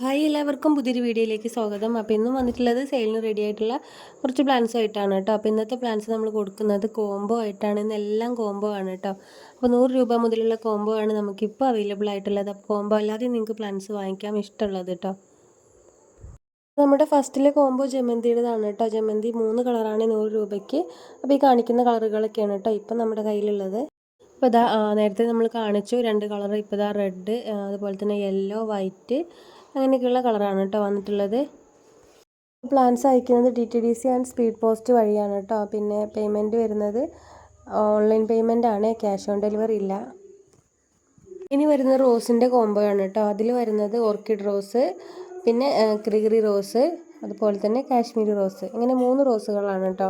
Hi എല്ലാവർക്കും പുതിയൊരു വീഡിയോയിലേക്ക് സ്വാഗതം. അപ്പോൾ ഇന്നും വന്നിട്ടുള്ളത് സെയിലിന് റെഡി ആയിട്ടുള്ള കുറച്ച് പ്ലാൻസ് ആയിട്ടാണ് കേട്ടോ. അപ്പോൾ ഇന്നത്തെ പ്ലാൻസ് നമ്മൾ കൊടുക്കുന്നത് കോംബോ ആയിട്ടാണ്. ഇന്നെല്ലാം കോംബോ ആണ് കേട്ടോ. അപ്പോൾ നൂറ് രൂപ മുതലുള്ള കോംബോ ആണ് നമുക്കിപ്പോൾ അവൈലബിൾ ആയിട്ടുള്ളത്. അപ്പോൾ കോംബോ അല്ലാതെ നിങ്ങൾക്ക് പ്ലാൻസ് വാങ്ങിക്കാൻ ഇഷ്ടമുള്ളത് കേട്ടോ. നമ്മുടെ ഫസ്റ്റിലെ കോംബോ ജമന്തിയുടേതാണ് കേട്ടോ. ജമന്തി മൂന്ന് കളറാണ് നൂറ് രൂപയ്ക്ക്. അപ്പോൾ ഈ കാണിക്കുന്ന കളറുകളൊക്കെയാണ് കേട്ടോ ഇപ്പം നമ്മുടെ കയ്യിലുള്ളത്. ഇപ്പോൾ ഇതാ നേരത്തെ നമ്മൾ കാണിച്ചു. രണ്ട് കളർ ഇപ്പോൾ ഇതാ റെഡ് അതുപോലെ തന്നെ യെല്ലോ വൈറ്റ് അങ്ങനെയൊക്കെയുള്ള കളറാണ് കേട്ടോ വന്നിട്ടുള്ളത്. പ്ലാൻസ് അയക്കുന്നത് D T D C and speed post വഴിയാണ് കേട്ടോ. പിന്നെ പേയ്മെന്റ് വരുന്നത് ഓൺലൈൻ പേയ്മെന്റ് ആണ്. ക്യാഷ് ഓൺ ഡെലിവറി ഇല്ല. ഇനി വരുന്ന റോസിന്റെ കോംബോ ആണ് കേട്ടോ. അതിൽ വരുന്നത് ഓർക്കിഡ് റോസ് പിന്നെ ക്രിഗറി റോസ് അതുപോലെ തന്നെ കാശ്മീരി റോസ് ഇങ്ങനെ മൂന്ന് റോസുകളാണ് കേട്ടോ.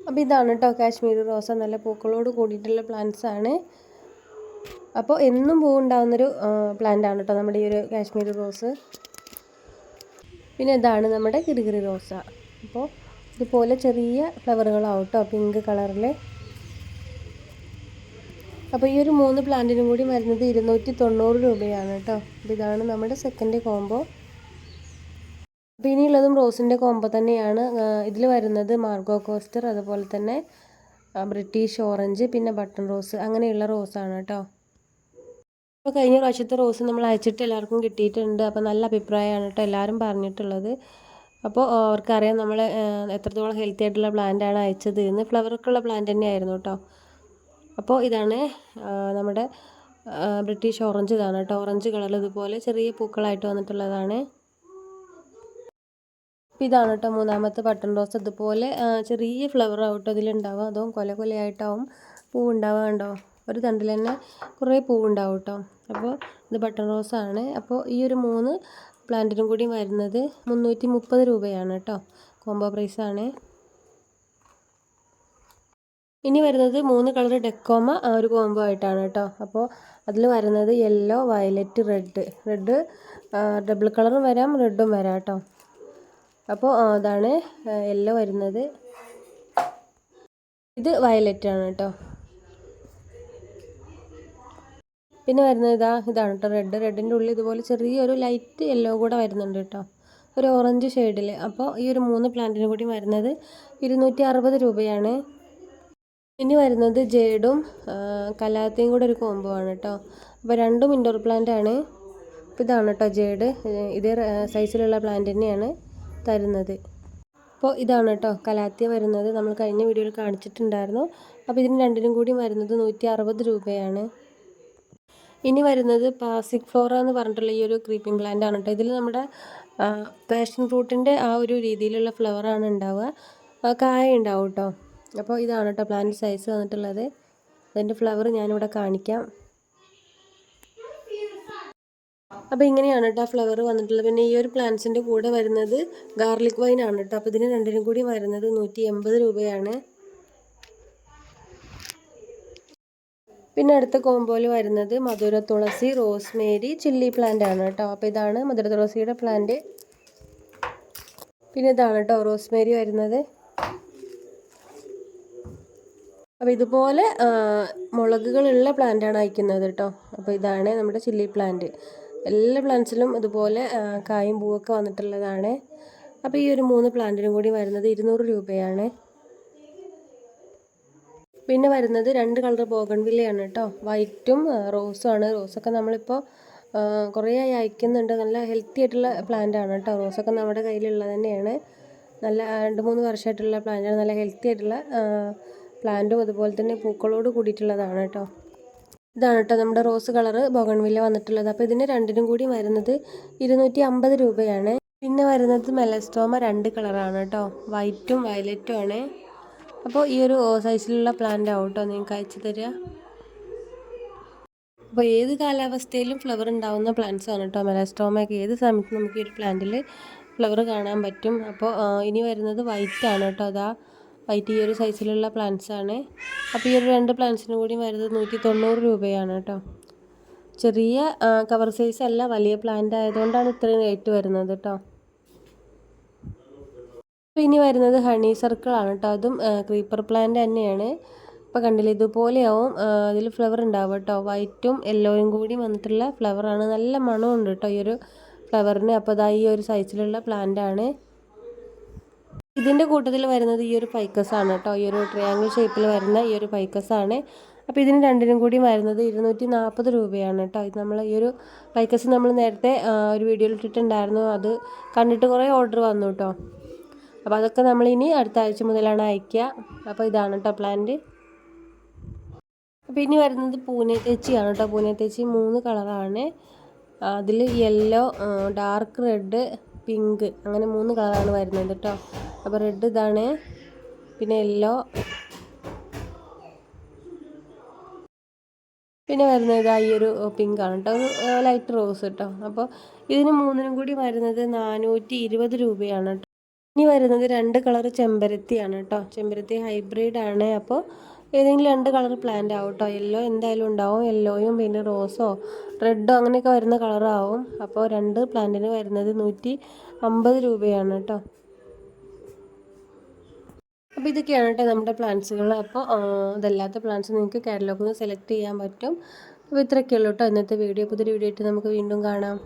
അപ്പോൾ ഇതാണ് കേട്ടോ കാശ്മീരി റോസ് നല്ല പൂക്കളോട് കൂടിയിട്ടുള്ള പ്ലാന്റ്സ് ആണ്. അപ്പോൾ എന്നും പൂവുണ്ടാകുന്നൊരു പ്ലാന്റ് ആണ് കേട്ടോ നമ്മുടെ ഈ ഒരു കാശ്മീർ റോസ് പിന്നെ ഇതാണ് നമ്മുടെ കിരികിരി റോസ അപ്പോൾ ഇതുപോലെ ചെറിയ ഫ്ലവറുകളാവും കേട്ടോ പിങ്ക് കളറിൽ അപ്പോൾ ഈ ഒരു മൂന്ന് പ്ലാന്റിനും കൂടി വരുന്നത് ഇരുന്നൂറ്റി തൊണ്ണൂറ് രൂപയാണ് കേട്ടോ അപ്പോൾ ഇതാണ് നമ്മുടെ സെക്കൻഡ് കോംബോ അപ്പോൾ ഇനിയുള്ളതും റോസിന്റെ കോംബോ തന്നെയാണ്. ഇതിൽ വരുന്നത് മാർഗോ കോസ്റ്റർ അതുപോലെ തന്നെ ബ്രിട്ടീഷ് ഓറഞ്ച് പിന്നെ ബട്ടൺ റോസ് അങ്ങനെയുള്ള റോസാണ് കേട്ടോ അപ്പോൾ കഴിഞ്ഞ പ്രാവശ്യത്തെ റോസ് നമ്മൾ അയച്ചിട്ട് എല്ലാവർക്കും കിട്ടിയിട്ടുണ്ട്. അപ്പോൾ നല്ല അഭിപ്രായമാണ് കേട്ടോ എല്ലാവരും പറഞ്ഞിട്ടുള്ളത്. അപ്പോൾ അവർക്കറിയാം നമ്മൾ എത്രത്തോളം ഹെൽത്തി ആയിട്ടുള്ള പ്ലാന്റാണ് അയച്ചത്. എന്ന് ഫ്ലവറൊക്കെ പ്ലാന്റ് തന്നെയായിരുന്നു കേട്ടോ. അപ്പോൾ ഇതാണ് നമ്മുടെ ബ്രിട്ടീഷ് ഓറഞ്ച് ഇതാണ് കേട്ടോ. ഓറഞ്ച് കളറിൽ ഇതുപോലെ ചെറിയ പൂക്കളായിട്ട് വന്നിട്ടുള്ളതാണ്. അപ്പോൾ ഇതാണ് കേട്ടോ മൂന്നാമത്തെ ബട്ടൺ റോസ് ഇതുപോലെ ചെറിയ ഫ്ലവർ ആവട്ടോ ഇതിലുണ്ടാവുക അതും കൊല കൊലയായിട്ടാവും. പൂ ഉണ്ടാവുക കണ്ടോ? ഒരു തണ്ടിൽ തന്നെ കുറേ പൂവുണ്ടാവും കേട്ടോ അപ്പോൾ ഇത് ബട്ടൺ റോസാണ്. അപ്പോൾ ഈ ഒരു മൂന്ന് പ്ലാന്റിനും കൂടി വരുന്നത് മുന്നൂറ്റി മുപ്പത് രൂപയാണ് കേട്ടോ. കോംബോ പ്രൈസ് ആണ് ഇനി വരുന്നത് മൂന്ന് കളർ ഡെക്കോമ ആ ഒരു കോംബോ ആയിട്ടാണ് കേട്ടോ. അപ്പോൾ അതിൽ വരുന്നത് yellow violet red. Red double കളറും വരാം റെഡും വരാം കേട്ടോ. അപ്പോൾ അതാണ് യെല്ലോ വരുന്നത്. ഇത് വയലറ്റ് ആണ് കേട്ടോ. പിന്നെ വരുന്നത് ഇതാ ഇതാണ് കേട്ടോ റെഡ് റെഡിന്റെ ഉള്ളിൽ ഇതുപോലെ ചെറിയൊരു ലൈറ്റ് യെല്ലോ കൂടെ വരുന്നുണ്ട് കേട്ടോ ഒരു ഓറഞ്ച് ഷെയ്ഡിൽ അപ്പോൾ ഈ ഒരു മൂന്ന് പ്ലാന്റിന് കൂടി വരുന്നത് ഇരുന്നൂറ്റി അറുപത് രൂപയാണ്. ഇനി വരുന്നത് ജേഡും കലാത്തയും കൂടെ ഒരു കോംബോ ആണ് കേട്ടോ അപ്പോൾ രണ്ടും ഇൻഡോർ പ്ലാന്റ് ആണ്. അപ്പോൾ ഇതാണ് കേട്ടോ ജേഡ് ഇതേ സൈസിലുള്ള പ്ലാന്റ് തന്നെയാണ് തരുന്നത്. അപ്പോൾ ഇതാണ് കേട്ടോ കലാത്തിയ വരുന്നത്. നമ്മൾ കഴിഞ്ഞ വീഡിയോയിൽ കാണിച്ചിട്ടുണ്ടായിരുന്നു. അപ്പോൾ ഇതിന് രണ്ടിനും കൂടി വരുന്നത് നൂറ്റി അറുപത് രൂപയാണ്. ഇനി വരുന്നത് പാസിക് ഫ്ലോറ എന്ന് പറഞ്ഞിട്ടുള്ള ഈ ഒരു ക്രീപ്പിംഗ് പ്ലാന്റ് ആണ് കേട്ടോ ഇതിൽ നമ്മുടെ പാഷൻ ഫ്രൂട്ടിന്റെ ആ ഒരു രീതിയിലുള്ള ഫ്ലവറാണ് ഉണ്ടാവുക കായ ഉണ്ടാവും കേട്ടോ അപ്പോൾ ഇതാണ് കേട്ടോ പ്ലാന്റ് സൈസ് വന്നിട്ടുള്ളത്. അതിന്റെ ഫ്ലവർ ഞാനിവിടെ കാണിക്കാം. അപ്പോൾ ഇങ്ങനെയാണ് കേട്ടോ ഫ്ലവർ വന്നിട്ടുള്ളത്. പിന്നെ ഈ ഒരു പ്ലാന്റ്സിന്റെ കൂടെ വരുന്നത് ഗാർലിക് വൈൻ ആണ് കേട്ടോ അപ്പോൾ ഇതിന് രണ്ടിനും കൂടി വരുന്നത് നൂറ്റി എൺപത് രൂപയാണ്. പിന്നെ അടുത്ത കോമ്പോയിൽ വരുന്നത് മധുര തുളസി റോസ്മേരി ചില്ലി പ്ലാന്റ് ആണ് കേട്ടോ. അപ്പോൾ ഇതാണ് മധുര തുളസിയുടെ പ്ലാന്റ് പിന്നെ ഇതാണ് കേട്ടോ റോസ്മേരി വരുന്നത്. അപ്പോൾ ഇതുപോലെ മുളകുകളുള്ള പ്ലാന്റാണ് അയക്കുന്നത് കേട്ടോ. അപ്പോൾ ഇതാണ് നമ്മുടെ ചില്ലി പ്ലാന്റ് എല്ലാ പ്ലാന്റ്സിലും ഇതുപോലെ കായും പൂവൊക്കെ വന്നിട്ടുള്ളതാണ്. അപ്പോൾ ഈ ഒരു മൂന്ന് പ്ലാന്റിനും കൂടി വരുന്നത് ഇരുന്നൂറ് രൂപയാണ്. പിന്നെ വരുന്നത് രണ്ട് കളർ ബോഗൺവില്ലയാണ് കേട്ടോ. വൈറ്റും റോസും ആണ് റോസൊക്കെ നമ്മളിപ്പോൾ കുറേ ആയി അയക്കുന്നുണ്ട്. നല്ല ഹെൽത്തി ആയിട്ടുള്ള പ്ലാന്റ് ആണ് കേട്ടോ. റോസൊക്കെ നമ്മുടെ കയ്യിലുള്ളത് തന്നെയാണ്. നല്ല രണ്ട് മൂന്ന് വർഷമായിട്ടുള്ള പ്ലാന്റാണ് നല്ല ഹെൽത്തി ആയിട്ടുള്ള പ്ലാന്റും അതുപോലെ തന്നെ പൂക്കളോട് കൂടിയിട്ടുള്ളതാണ് കേട്ടോ. ഇതാണ് കേട്ടോ നമ്മുടെ റോസ് കളർ ബോഗൺവില്ല വന്നിട്ടുള്ളത്. അപ്പോൾ ഇതിന് രണ്ടിനും കൂടി വരുന്നത് ഇരുന്നൂറ്റി അമ്പത് രൂപയാണ്. പിന്നെ വരുന്നത് മെലസ്റ്റോമ രണ്ട് കളറാണ് കേട്ടോ. വൈറ്റും വയലറ്റും ആണ്. അപ്പോൾ ഈ ഒരു സൈസിലുള്ള പ്ലാന്റ് ആവും കേട്ടോ നിങ്ങൾക്ക് അയച്ചു തരിക. അപ്പോൾ ഏത് കാലാവസ്ഥയിലും ഫ്ലവർ ഉണ്ടാവുന്ന പ്ലാന്റ്സ് ആണ് കേട്ടോ മെലാസ്റ്റോമയൊക്കെ ഏത് സമയത്ത് നമുക്ക് ഈ ഒരു പ്ലാന്റിൽ ഫ്ലവർ കാണാൻ പറ്റും. അപ്പോൾ ഇനി വരുന്നത് വൈറ്റ് ആണ് കേട്ടോ അതാ വൈറ്റ് ഈ ഒരു സൈസിലുള്ള പ്ലാന്റ്സ് ആണ്. അപ്പോൾ ഈ ഒരു രണ്ട് പ്ലാന്റ്സിന് കൂടി വരുന്നത് നൂറ്റി തൊണ്ണൂറ് രൂപയാണ് കേട്ടോ ചെറിയ കവർ സൈസ് അല്ല വലിയ പ്ലാന്റ് ആയതുകൊണ്ടാണ് ഇത്രയും റേറ്റ് വരുന്നത് കേട്ടോ അപ്പോൾ ഇനി വരുന്നത് ഹണി സർക്കിളാണ് കേട്ടോ അതും ക്രീപ്പർ പ്ലാന്റ് തന്നെയാണ്. ഇപ്പോൾ കണ്ടില്ലേ ഇതുപോലെയാവും അതിൽ ഫ്ലവർ ഉണ്ടാവും കേട്ടോ വൈറ്റും യെല്ലോയും കൂടി വന്നിട്ടുള്ള ഫ്ലവറാണ് നല്ല മണമുണ്ട് കേട്ടോ ഈ ഒരു ഫ്ലവറിന് അപ്പോൾ അതാ ഈ ഒരു സൈസിലുള്ള പ്ലാന്റ് ആണ്. ഇതിന്റെ കൂട്ടത്തിൽ വരുന്നത് ഈ ഒരു ഫൈക്കസ് ആണ് കേട്ടോ ഈ ഒരു ട്രയാങ്കിൾ ഷേപ്പിൽ വരുന്ന ഈ ഒരു ഫൈക്കസ് ആണ്. അപ്പോൾ ഇതിന് രണ്ടിനും കൂടി വരുന്നത് ഇരുന്നൂറ്റി നാൽപ്പത് രൂപയാണ് കേട്ടോ ഇത് നമ്മൾ ഈ ഒരു ഫൈക്കസ് നമ്മൾ നേരത്തെ ഒരു വീഡിയോയിൽ ഇട്ടിട്ടുണ്ടായിരുന്നു. അത് കണ്ടിട്ട് കുറേ ഓർഡർ വന്നു കേട്ടോ അപ്പോൾ അതൊക്കെ നമ്മളിനി അടുത്ത ആഴ്ച മുതലാണ് അയക്കുക. അപ്പോൾ ഇതാണ് കേട്ടോ പ്ലാന്റ് ഇനി വരുന്നത് പൂനെ തെച്ചിയാണ് കേട്ടോ പൂനെ തെച്ചി മൂന്ന് കളറാണ് അതിൽ യെല്ലോ ഡാർക്ക് റെഡ് പിങ്ക് അങ്ങനെ മൂന്ന് കളറാണ് വരുന്നത് കേട്ടോ അപ്പോൾ റെഡ് ഇതാണ്. പിന്നെ യെല്ലോ പിന്നെ വരുന്നത് ഈ ഒരു പിങ്ക് ആണ് കേട്ടോ ലൈറ്റ് റോസ് കേട്ടോ അപ്പോൾ ഇതിന് മൂന്നിനും കൂടി വരുന്നത് നാനൂറ്റി ഇരുപത് രൂപയാണ് ഇനി വരുന്നത് രണ്ട് കളർ ചെമ്പരത്തിയാണ് കേട്ടോ. ചെമ്പരത്തി ഹൈബ്രിഡ് ആണ്. അപ്പോൾ ഏതെങ്കിലും രണ്ട് കളർ പ്ലാന്റ് ആവും കേട്ടോ. യെല്ലോ എന്തായാലും ഉണ്ടാവും. യെല്ലോയും പിന്നെ റോസോ റെഡോ അങ്ങനെയൊക്കെ വരുന്ന കളറാവും അപ്പോൾ രണ്ട് പ്ലാന്റിന് വരുന്നത് നൂറ്റി അമ്പത് രൂപയാണ് കേട്ടോ. അപ്പോൾ ഇതൊക്കെയാണ് കേട്ടോ നമ്മുടെ പ്ലാന്റ്സുകൾ അപ്പോൾ ഇതല്ലാത്ത പ്ലാന്റ്സ് നിങ്ങൾക്ക് കാറ്റലോഗിൽ നിന്ന് സെലക്ട് ചെയ്യാൻ പറ്റും. അപ്പോൾ ഇത്രയൊക്കെയുള്ളൂ കേട്ടോ. ഇന്നത്തെ വീഡിയോ പുതിയൊരു വീഡിയോ ആയിട്ട് നമുക്ക് വീണ്ടും കാണാം.